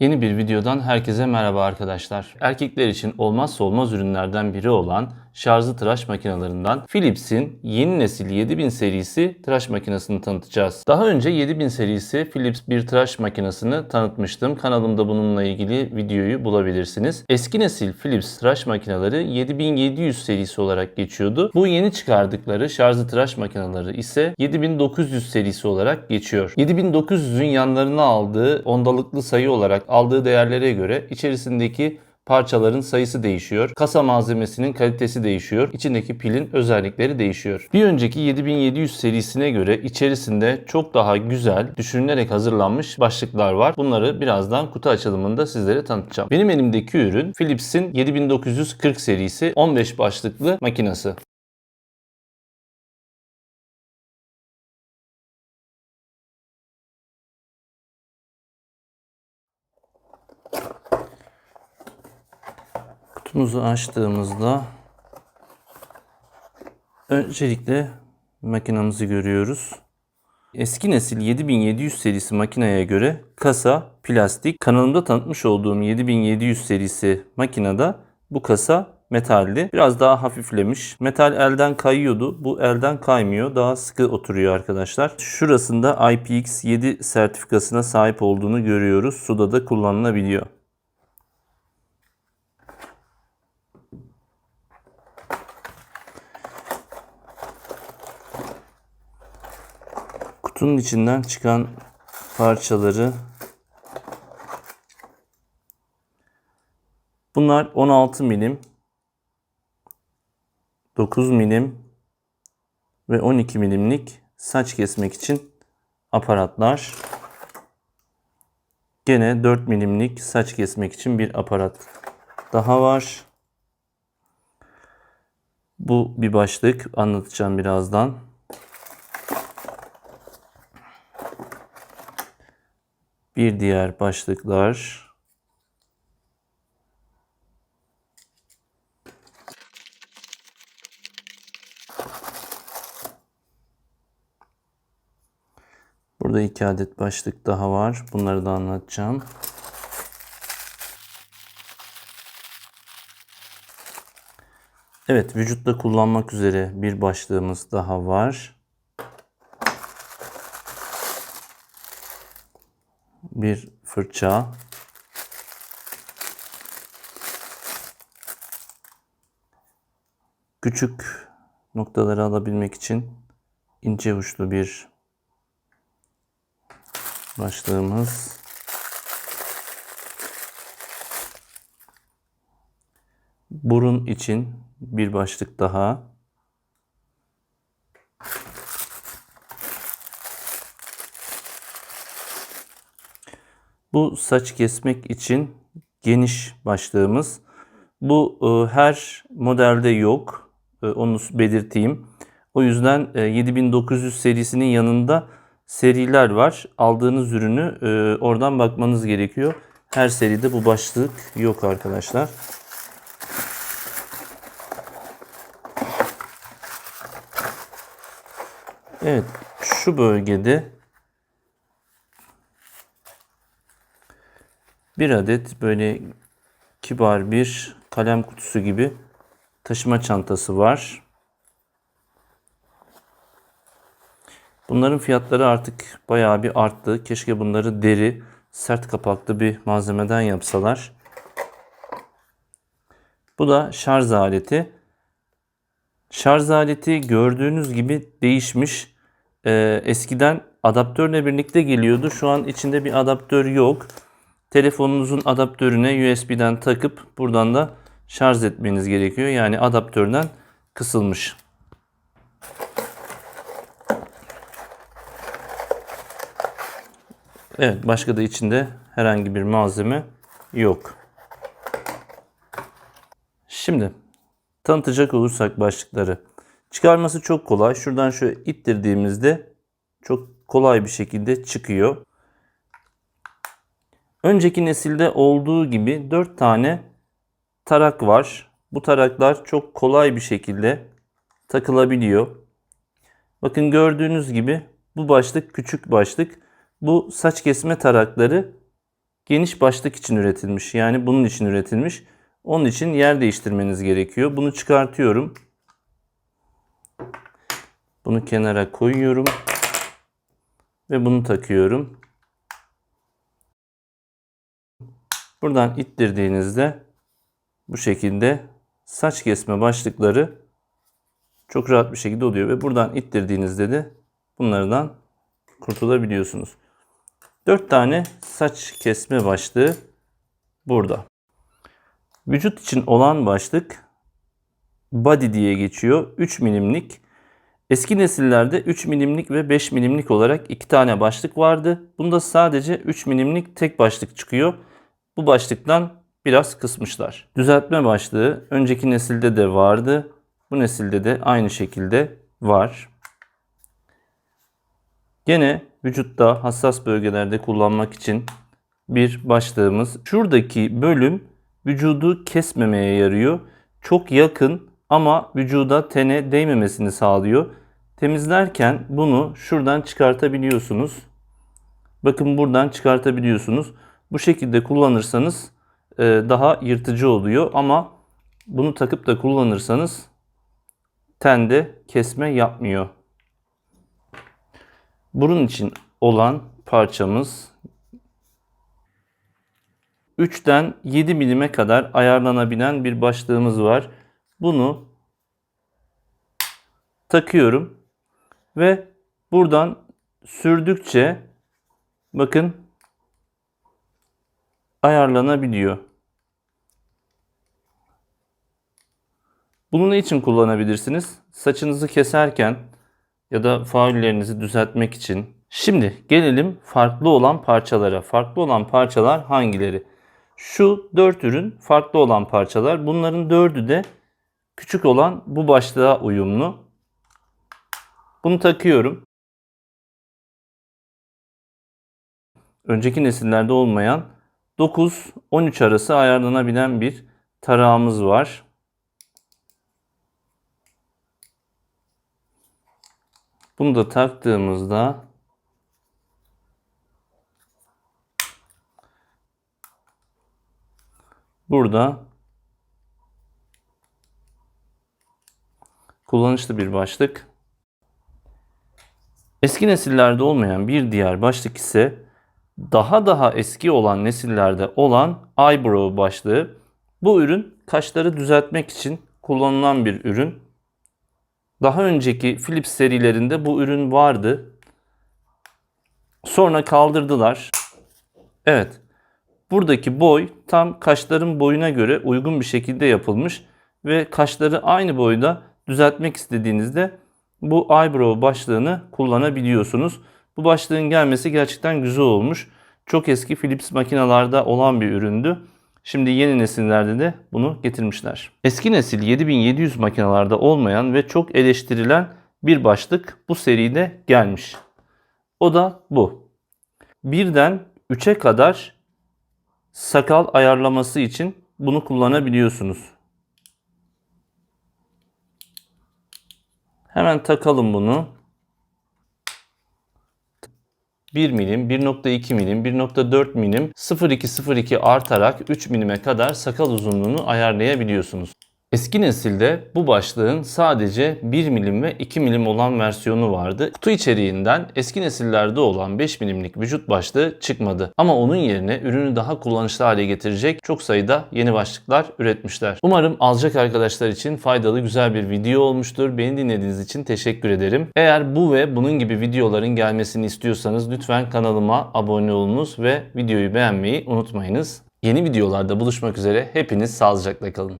Yeni bir videodan herkese merhaba arkadaşlar. Erkekler için olmazsa olmaz ürünlerden biri olan şarjlı tıraş makinelerinden Philips'in yeni nesil 7000 serisi tıraş makinesini tanıtacağız. Daha önce 7000 serisi Philips bir tıraş makinesini tanıtmıştım. Kanalımda bununla ilgili videoyu bulabilirsiniz. Eski nesil Philips tıraş makineleri 7700 serisi olarak geçiyordu. Bu yeni çıkardıkları şarjlı tıraş makineleri ise 7900 serisi olarak geçiyor. 7900'ün yanlarına aldığı ondalıklı sayı olarak aldığı değerlere göre içerisindeki parçaların sayısı değişiyor. Kasa malzemesinin kalitesi değişiyor. İçindeki pilin özellikleri değişiyor. Bir önceki 7700 serisine göre içerisinde çok daha güzel düşünülerek hazırlanmış başlıklar var. Bunları birazdan kutu açılımında sizlere tanıtacağım. Benim elimdeki ürün Philips'in 7940 serisi 15 başlıklı makinesi. Kutumuzu açtığımızda öncelikle makinamızı görüyoruz. Eski nesil 7700 serisi makineye göre kasa plastik. Kanalımda tanıtmış olduğum 7700 serisi makinede bu kasa metalli. Biraz daha hafiflemiş. Metal elden kayıyordu. Bu elden kaymıyor. Daha sıkı oturuyor arkadaşlar. Şurasında IPX7 sertifikasına sahip olduğunu görüyoruz. Suda da kullanılabiliyor. Kutunun içinden çıkan parçaları Bunlar 16 milim 9 milim ve 12 milimlik saç kesmek için aparatlar. Gene 4 milimlik saç kesmek için bir aparat daha var. Bu bir başlık anlatacağım birazdan. Bir diğer başlıklar Burada iki adet başlık daha var. Bunları da anlatacağım. Evet, vücutta kullanmak üzere bir başlığımız daha var. Bir fırça. Küçük noktaları alabilmek için ince uçlu bir başlığımız. Burun için bir başlık daha. Bu saç kesmek için geniş başlığımız. Bu e, her modelde yok. E, onu belirteyim. O yüzden e, 7900 serisinin yanında seriler var. Aldığınız ürünü e, oradan bakmanız gerekiyor. Her seride bu başlık yok arkadaşlar. Evet, şu bölgede bir adet böyle kibar bir kalem kutusu gibi taşıma çantası var. Bunların fiyatları artık bayağı bir arttı. Keşke bunları deri, sert kapaklı bir malzemeden yapsalar. Bu da şarj aleti. Şarj aleti gördüğünüz gibi değişmiş. Ee, eskiden adaptörle birlikte geliyordu. Şu an içinde bir adaptör yok. Telefonunuzun adaptörüne USB'den takıp buradan da şarj etmeniz gerekiyor. Yani adaptörden kısılmış. Evet başka da içinde herhangi bir malzeme yok. Şimdi tanıtacak olursak başlıkları. Çıkarması çok kolay. Şuradan şöyle ittirdiğimizde çok kolay bir şekilde çıkıyor. Önceki nesilde olduğu gibi 4 tane tarak var. Bu taraklar çok kolay bir şekilde takılabiliyor. Bakın gördüğünüz gibi bu başlık küçük başlık. Bu saç kesme tarakları geniş başlık için üretilmiş. Yani bunun için üretilmiş. Onun için yer değiştirmeniz gerekiyor. Bunu çıkartıyorum. Bunu kenara koyuyorum. Ve bunu takıyorum. Buradan ittirdiğinizde bu şekilde saç kesme başlıkları çok rahat bir şekilde oluyor. Ve buradan ittirdiğinizde de bunlardan kurtulabiliyorsunuz. 4 tane saç kesme başlığı burada. Vücut için olan başlık body diye geçiyor. 3 milimlik. Eski nesillerde 3 milimlik ve 5 milimlik olarak iki tane başlık vardı. Bunda sadece 3 milimlik tek başlık çıkıyor. Bu başlıktan biraz kısmışlar. Düzeltme başlığı önceki nesilde de vardı. Bu nesilde de aynı şekilde var. Gene vücutta hassas bölgelerde kullanmak için bir başlığımız. Şuradaki bölüm vücudu kesmemeye yarıyor. Çok yakın ama vücuda tene değmemesini sağlıyor. Temizlerken bunu şuradan çıkartabiliyorsunuz. Bakın buradan çıkartabiliyorsunuz. Bu şekilde kullanırsanız e, daha yırtıcı oluyor ama bunu takıp da kullanırsanız tende kesme yapmıyor. Burun için olan parçamız 3'ten 7 milime kadar ayarlanabilen bir başlığımız var. Bunu takıyorum ve buradan sürdükçe bakın ayarlanabiliyor. Bunu ne için kullanabilirsiniz? Saçınızı keserken ya da faullerinizi düzeltmek için. Şimdi gelelim farklı olan parçalara. Farklı olan parçalar hangileri? Şu dört ürün farklı olan parçalar. Bunların dördü de küçük olan bu başlığa uyumlu. Bunu takıyorum. Önceki nesillerde olmayan 9-13 arası ayarlanabilen bir tarağımız var. Bunu da taktığımızda burada kullanışlı bir başlık. Eski nesillerde olmayan bir diğer başlık ise daha daha eski olan nesillerde olan eyebrow başlığı. Bu ürün kaşları düzeltmek için kullanılan bir ürün. Daha önceki Philips serilerinde bu ürün vardı. Sonra kaldırdılar. Evet. Buradaki boy tam kaşların boyuna göre uygun bir şekilde yapılmış ve kaşları aynı boyda düzeltmek istediğinizde bu eyebrow başlığını kullanabiliyorsunuz. Bu başlığın gelmesi gerçekten güzel olmuş. Çok eski Philips makinalarda olan bir üründü. Şimdi yeni nesillerde de bunu getirmişler. Eski nesil 7700 makinalarda olmayan ve çok eleştirilen bir başlık bu seride gelmiş. O da bu. Birden 3'e kadar sakal ayarlaması için bunu kullanabiliyorsunuz. Hemen takalım bunu. 1 milim, 1.2 milim, 1.4 milim 0.2-0.2 artarak 3 milime kadar sakal uzunluğunu ayarlayabiliyorsunuz. Eski nesilde bu başlığın sadece 1 milim ve 2 milim olan versiyonu vardı. Kutu içeriğinden eski nesillerde olan 5 milimlik vücut başlığı çıkmadı. Ama onun yerine ürünü daha kullanışlı hale getirecek çok sayıda yeni başlıklar üretmişler. Umarım alacak arkadaşlar için faydalı güzel bir video olmuştur. Beni dinlediğiniz için teşekkür ederim. Eğer bu ve bunun gibi videoların gelmesini istiyorsanız lütfen kanalıma abone olunuz ve videoyu beğenmeyi unutmayınız. Yeni videolarda buluşmak üzere hepiniz sağlıcakla kalın.